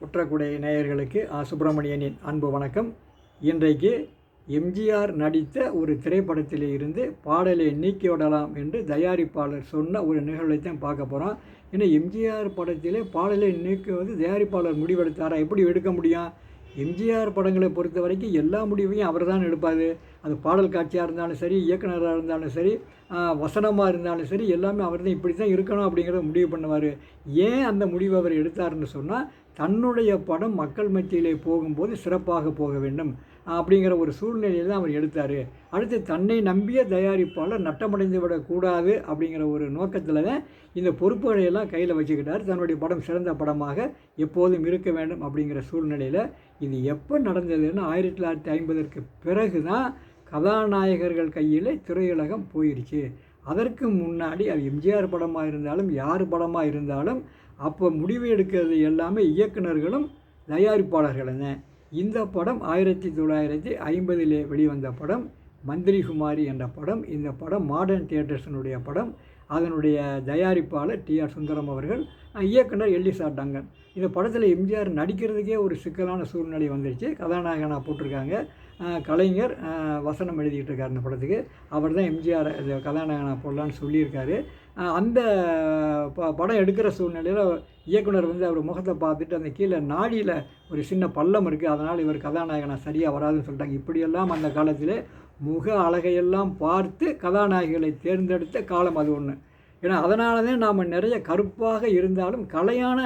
குற்றக்குடை நேயர்களுக்கு ஆ சுப்பிரமணியனின் அன்பு வணக்கம். இன்றைக்கு எம்ஜிஆர் நடித்த ஒரு திரைப்படத்தில் இருந்து பாடலை நீக்கிவிடலாம் என்று தயாரிப்பாளர் சொன்ன ஒரு நிகழ்வை தான் பார்க்க போகிறோம் ஏன்னா எம்ஜிஆர் படத்திலே பாடலை நீக்குவது தயாரிப்பாளர் முடிவெடுத்தாரா? எப்படி எடுக்க முடியும்? எம்ஜிஆர் படங்களை பொறுத்த வரைக்கும் எல்லா முடிவையும் அவர் தான் எடுப்பார். அது பாடல் காட்சியாக இருந்தாலும் சரி இயக்குனராக இருந்தாலும் சரி வசனமாக இருந்தாலும் சரி எல்லாமே அவர் தான் இப்படி தான் இருக்கணும் அப்படிங்கிறத முடிவு பண்ணுவார். ஏன் அந்த முடிவை அவர் எடுத்தாருன்னு சொன்னால் தன்னுடைய படம் மக்கள் மத்தியிலே போகும்போது சிறப்பாக போக வேண்டும் அப்படிங்கிற ஒரு சூழ்நிலையை தான் அவர் எடுத்தார். அடுத்து தன்னை நம்பிய தயாரிப்பாளர் நட்டமடைந்து விடக்கூடாது அப்படிங்கிற ஒரு நோக்கத்தில் தான் இந்த பொறுப்புகளை எல்லாம் கையில் வச்சுக்கிட்டார். தன்னுடைய படம் சிறந்த படமாக எப்போதும் இருக்க வேண்டும் அப்படிங்கிற சூழ்நிலையில் இது எப்போ நடந்ததுன்னு ஆயிரத்தி தொள்ளாயிரத்தி ஐம்பதற்கு பிறகு தான் கதாநாயகர்கள் கையில் திரையுலகம் போயிடுச்சு அதற்கு முன்னாடி அது எம்ஜிஆர் படமாக இருந்தாலும் யார் படமாக இருந்தாலும் அப்போ முடிவு எடுக்கிறது எல்லாமே இயக்குனர்களும் தயாரிப்பாளர்களும் தான் இந்த படம் ஆயிரத்தி தொள்ளாயிரத்தி ஐம்பதிலே வெளிவந்த படம் மந்திரி குமாரி என்ற படம் இந்த படம் மாடர்ன் தியேட்டர்ஸினுடைய படம் அதனுடைய தயாரிப்பாளர் டி ஆர் சுந்தரம் அவர்கள் இயக்குனர் எல்லிசா டங்கன். இந்த படத்தில் எம்ஜிஆர் நடிக்கிறதுக்கே ஒரு சிக்கலான சூழ்நிலை வந்துருச்சு. கதாநாயகனாக போட்டிருக்காங்க. கலைஞர் வசனம் எழுதிக்கிட்டு இருக்கார் இந்த படத்துக்கு. அவர் தான் எம்ஜிஆர் கதாநாயகனாக போடலான்னு சொல்லியிருக்காரு. அந்த ப படம் எடுக்கிற சூழ்நிலையில் இயக்குனர் வந்து அவர் முகத்தை பார்த்துட்டு அந்த கீழே நாடியில் ஒரு சின்ன பள்ளம் இருக்குது அதனால் இவர் கதாநாயகனாக சரியாக வராதுன்னு சொல்லிட்டாங்க. இப்படியெல்லாம் அந்த காலத்தில் முக அழகையெல்லாம் பார்த்து கதாநாயகிகளை தேர்ந்தெடுத்த காலம் அது ஒன்று ஏன்னா அதனால தான் நாம் நிறைய கருப்பாக இருந்தாலும் கலையான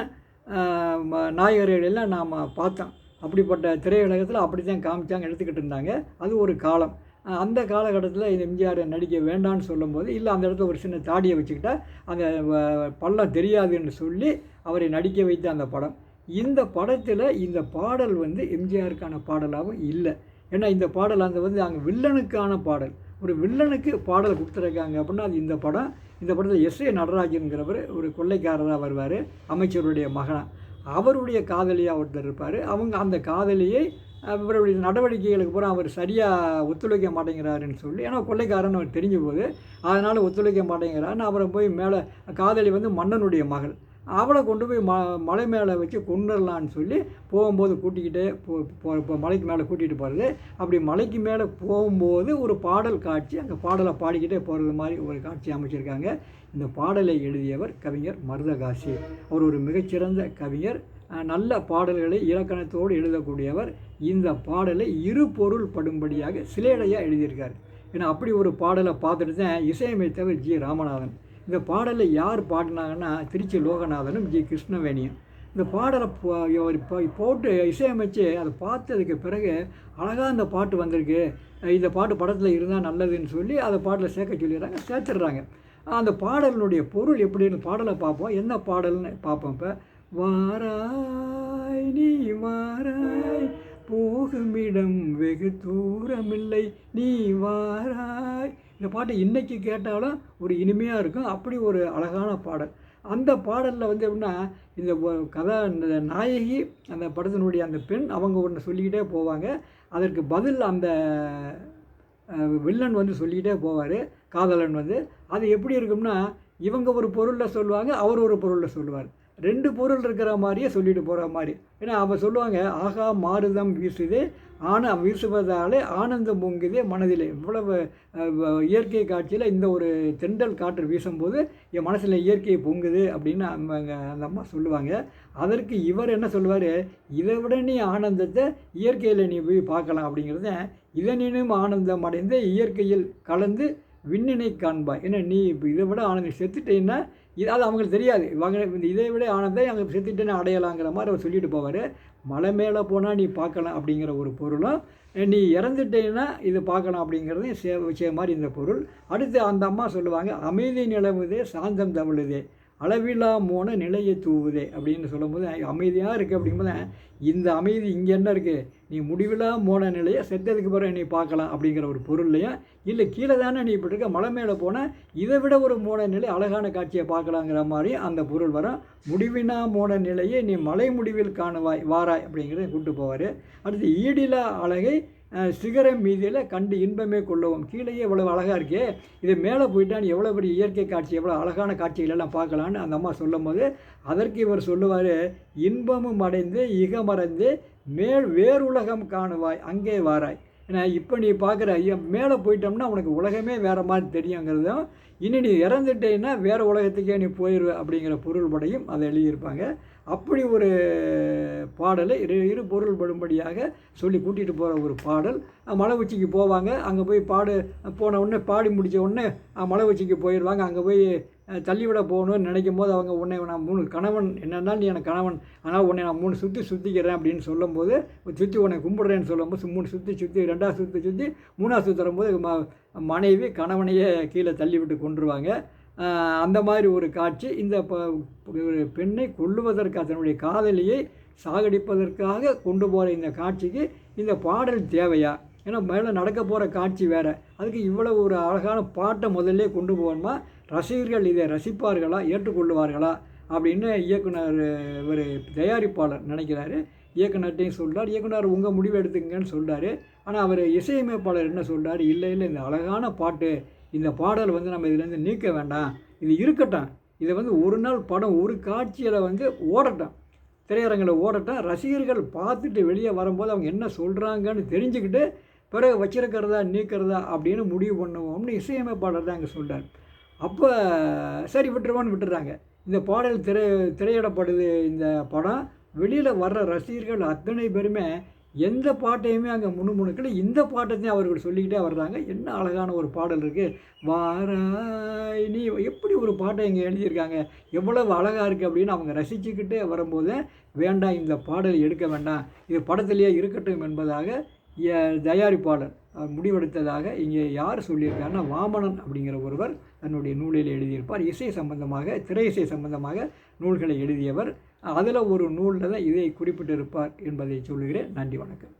நாயகர்களெல்லாம் நாம் பார்த்தோம். அப்படிப்பட்ட திரையுலகத்தில் அப்படி தான் காமிச்சாங்க எடுத்துக்கிட்டு இருந்தாங்க. அது ஒரு காலம். அந்த காலகட்டத்தில் இந்த எம்ஜிஆர் நடிக்க வேண்டான்னு சொல்லும்போது இல்லை அந்த இடத்துல ஒரு சின்ன தாடியை வச்சுக்கிட்டா அந்த பள்ளம் தெரியாதுன்னு சொல்லி அவரை நடிக்க வைத்த அந்த படம். இந்த படத்தில் இந்த பாடல் வந்து எம்ஜிஆருக்கான பாடலாகவும் இல்லை. ஏன்னா இந்த பாடல் அந்த வந்து அங்கே வில்லனுக்கான பாடல். ஒரு வில்லனுக்கு பாடல் கொடுத்துருக்காங்க அப்படின்னா அது இந்த படம். இந்த படத்தில் எஸ் ஏ நடராஜனுங்கிறவர் ஒரு கொள்ளைக்காரராக வருவார் அமைச்சருடைய மகனாக அவருடைய காதலியாக ஒருத்தர் இருப்பார். அவங்க அந்த காதலியை இவருடைய நடவடிக்கைகளுக்கு பூரா அவர் சரியாக ஒத்துழைக்க மாட்டேங்கிறாருன்னு சொல்லி ஏன்னா கொள்ளைக்காரன் அவர் தெரிஞ்ச போது அதனால் ஒத்துழைக்க மாட்டேங்கிறாருன்னு அவரை போய் மேலே காதலி வந்து மன்னனுடைய மகள். அவளை கொண்டு போய் ம மலை மேலே வச்சு கொண்டுடலான்னு சொல்லி போகும்போது கூட்டிக்கிட்டே போ மலைக்கு மேலே கூட்டிகிட்டு போகிறது அப்படி மலைக்கு மேலே போகும்போது ஒரு பாடல் காட்சி அந்த பாடலை பாடிக்கிட்டே போகிறது மாதிரி ஒரு காட்சி அமைச்சிருக்காங்க. இந்த பாடலை எழுதியவர் கவிஞர் மருதகாசி. அவர் ஒரு மிகச்சிறந்த கவிஞர். நல்ல பாடல்களை இலக்கணத்தோடு எழுதக்கூடியவர். இந்த பாடலை இரு பொருள் படும்படியாக சிலேடையாக எழுதியிருக்கார். ஏன்னா அப்படி ஒரு பாடலை பார்த்துட்டு தான் இசையமைத்தவர் ஜி. ராமநாதன். இந்த பாடலை யார் பாடினாங்கன்னா திருச்சி லோகநாதனும் ஜி. கிருஷ்ணவேணியும். இந்த பாடலை போட்டு இசையமைச்சு அதை பார்த்ததுக்கு பிறகு அழகாக அந்த பாட்டு வந்திருக்கு. இந்த பாட்டு படத்தில் இருந்தால் நல்லதுன்னு சொல்லி அதை பாட்டில் சேர்க்க சொல்லிடுறாங்க சேர்த்துடுறாங்க. அந்த பாடலினுடைய பொருள் எப்படின்னு பாடலை பார்ப்போம். என்ன பாடல்னு பார்ப்போம் இப்போ. வாராய் நீ வாராய் போகுமிடம் வெகு தூரமில்லை. நீ வாராய். இந்த பாட்டு இன்றைக்கி கேட்டாலும் ஒரு இனிமையாக இருக்கும். அப்படி ஒரு அழகான பாடல். அந்த பாடலில் வந்து எப்படின்னா இந்த கதா இந்த நாயகி அந்த படத்தினுடைய அந்த பெண் அவங்க ஒன்று சொல்லிக்கிட்டே போவாங்க. அதற்கு பதில் அந்த வில்லன் வந்து சொல்லிக்கிட்டே போவார் காதலன் வந்து. அது எப்படி இருக்கும்னா இவங்க ஒரு பொருளில் சொல்லுவாங்க அவர் ஒரு பொருளில் சொல்லுவார். ரெண்டு பொருள் இருக்கிற மாதிரியே சொல்லிட்டு போகிற மாதிரி. ஏன்னா அவள் சொல்லுவாங்க ஆகா மாறுதம் வீசுது ஆன வீசுவதாலே ஆனந்தம் பொங்குதே மனதிலே. இவ்வளவு இயற்கை காட்சியில் இந்த ஒரு தெண்டல் காற்று வீசும்போது என் மனசில் இயற்கை பொங்குது அப்படின்னு அவங்க அந்த அம்மா சொல்லுவாங்க. அதற்கு இவர் என்ன சொல்லுவார் இதை விட நீ ஆனந்தத்தை இயற்கையில் நீ போய் பார்க்கலாம் அப்படிங்கிறத இதனினும் ஆனந்தம் அடைந்து இயற்கையில் கலந்து விண்ணினை காண்பாய். ஏன்னா நீ இப்போ இதை விட ஆனந்தம் செத்துட்டேன்னா இது அது அவங்களுக்கு தெரியாது. இவங்க இந்த இதை விட ஆனந்தம் அங்கே செத்துட்டேன்னு அடையலாங்கிற மாதிரி அவர் சொல்லிட்டு போவார். மலை மேலே போனால் நீ பார்க்கலாம் அப்படிங்கிற ஒரு பொருளும் நீ இறந்துட்டேன்னா இது பார்க்கலாம் அப்படிங்கிறது சே விஷயம் மாதிரி இந்த பொருள். அடுத்து அந்த அம்மா சொல்லுவாங்க அமைதி நிலவுதே சாந்தம் தவழுதே. அளவிலா மோன நிலையை தூவுதே அப்படின்னு சொல்லும்போது அமைதியாக இருக்குது அப்படிங்கும்போது இந்த அமைதி இங்கே என்ன இருக்குது நீ முடிவிலா மோன நிலையை செத்ததுக்கு பிறகு நீ பார்க்கலாம் அப்படிங்கிற ஒரு பொருள்லையும் இல்லை கீழே தானே நீ இப்படி இருக்க? மலை மேலே போனால் இதை விட ஒரு மோன நிலை அழகான காட்சியை பார்க்கலாங்கிற மாதிரி அந்த பொருள் வரும். முடிவினா மோன நிலையை நீ மலை முடிவில் காணுவாய் வாராய் அப்படிங்கிறத கூப்பிட்டு போவார். அடுத்து ஈடிலா அழகை சிகரம் மீதியில் கண்டு இன்பமே கொள்ளவும். கீழேயே இவ்வளோ அழகாக இருக்கே. இது மேலே போயிட்டான் எவ்வளோ பெரிய இயற்கை காட்சி எவ்வளோ அழகான காட்சிகள் எல்லாம் பார்க்கலான்னு அந்த அம்மா சொல்லும் போது அதற்கு இவர் சொல்லுவார் இன்பமும் அடைந்து இகமறைந்து மேல் வேறுலகம் காணுவாய் அங்கே வாராய். ஏன்னா இப்போ நீ பார்க்குற ஐயா மேலே போயிட்டோம்னா உனக்கு உலகமே வேறு மாதிரி தெரியுங்கிறதும் இனி நீ இறந்துட்டேன்னா வேறு உலகத்துக்கே நீ போயிடுவ அப்படிங்கிற பொருள்படையும் அதை எழுதியிருப்பாங்க. அப்படி ஒரு பாடலை இரு இரு பொருள்படும்படியாக சொல்லி கூட்டிகிட்டு போகிற ஒரு பாடல். மலை உச்சிக்கு போவாங்க. அங்கே போய் பாடு போன உடனே பாடி முடித்த உடனே மலை உச்சிக்கு போயிடுவாங்க அங்கே போய் தள்ளிவிட போகணும்னு நினைக்கும் போது அவங்க உன்னை நான் மூணு கணவன் என்னென்னா நீ எனக்கு கணவன் ஆனால் உன்னை நான் மூணு சுற்றி சுற்றிக்கிறேன் அப்படின்னு சொல்லும்போது சுற்றி உன்னை கும்பிடுறேன்னு சொல்லும்போது மூணு சுற்றி சுற்றி ரெண்டாவது சுற்றி சுற்றி மூணாவது சுற்றி வரும்போது ம மனைவி கணவனையே கீழே தள்ளிவிட்டு கொண்டுருவாங்க அந்த மாதிரி ஒரு காட்சி. இந்த ப ஒரு பெண்ணை கொல்லுவதற்கு அதனுடைய காதலியை சாகடிப்பதற்காக கொண்டு போகிற இந்த காட்சிக்கு இந்த பாடல் தேவையா? ஏன்னா மேலே நடக்க போகிற காட்சி வேறு. அதுக்கு இவ்வளோ ஒரு அழகான பாட்டை முதல்ல கொண்டு போகணுமா? ரசிகர்கள் இதை ரசிப்பார்களா? ஏற்றுக்கொள்ளுவார்களா? அப்படின்னு இயக்குனர் இவர் தயாரிப்பாளர் நினைக்கிறாரு. இயக்குனர்கிட்டையும் சொல்கிறார் இயக்குனர் உங்கள் முடிவு எடுத்துங்கன்னு சொல்கிறாரு ஆனால் அவர் இசையமைப்பாளர் என்ன சொல்கிறார் இல்லை இல்லை இந்த அழகான பாட்டு இந்த பாடல் வந்து நம்ம இதுலேருந்து நீக்க வேண்டாம். இது இருக்கட்டும். இதை வந்து ஒரு நாள் படம் ஒரு காட்சியில் வந்து ஓடட்டும். திரையரங்கில் ஓடட்டும். ரசிகர்கள் பார்த்துட்டு வெளியே வரும்போது அவங்க என்ன சொல்கிறாங்கன்னு தெரிஞ்சுக்கிட்டு பிறகு வச்சிருக்கிறதா நீக்கிறதா அப்படின்னு முடிவு பண்ணுவோம்னு இசையமைப்பாளர் தான் அங்கே சொல்கிறார் அப்போ சரி விட்டுருவான்னு விட்டுறாங்க. இந்த பாடல் திரை திரையிடப்படுது இந்த படம். வெளியில் வர்ற ரசிகர்கள் அத்தனை பேருமே எந்த பாட்டையுமே அங்கே முணுமுணுக்கல. இந்த பாட்டத்தையும் அவர்கள் சொல்லிக்கிட்டே வர்றாங்க. என்ன அழகான ஒரு பாடல் இருக்குது வாராய் நீ எப்படி ஒரு பாட்டை இங்கே எழுதியிருக்காங்க. எவ்வளவு அழகாக இருக்குது அப்படின்னு அவங்க ரசிச்சுக்கிட்டே வரும்போது வேண்டாம் இந்த பாடல் எடுக்க வேண்டாம். இது படத்திலேயே இருக்கட்டும் என்பதாக தயாரிப்பாளர் முடிவெடுத்ததாக இங்கே யார் சொல்லியிருக்காருன்னா வாமனன் அப்படிங்கிற ஒருவர் தன்னுடைய நூலில் எழுதியிருப்பார். இசை சம்பந்தமாக திரை இசை சம்பந்தமாக நூல்களை எழுதியவர் அதில் ஒரு நூலில் தான் இதை குறிப்பிட்டிருப்பார் என்பதை சொல்லுகிறேன். நன்றி வணக்கம்.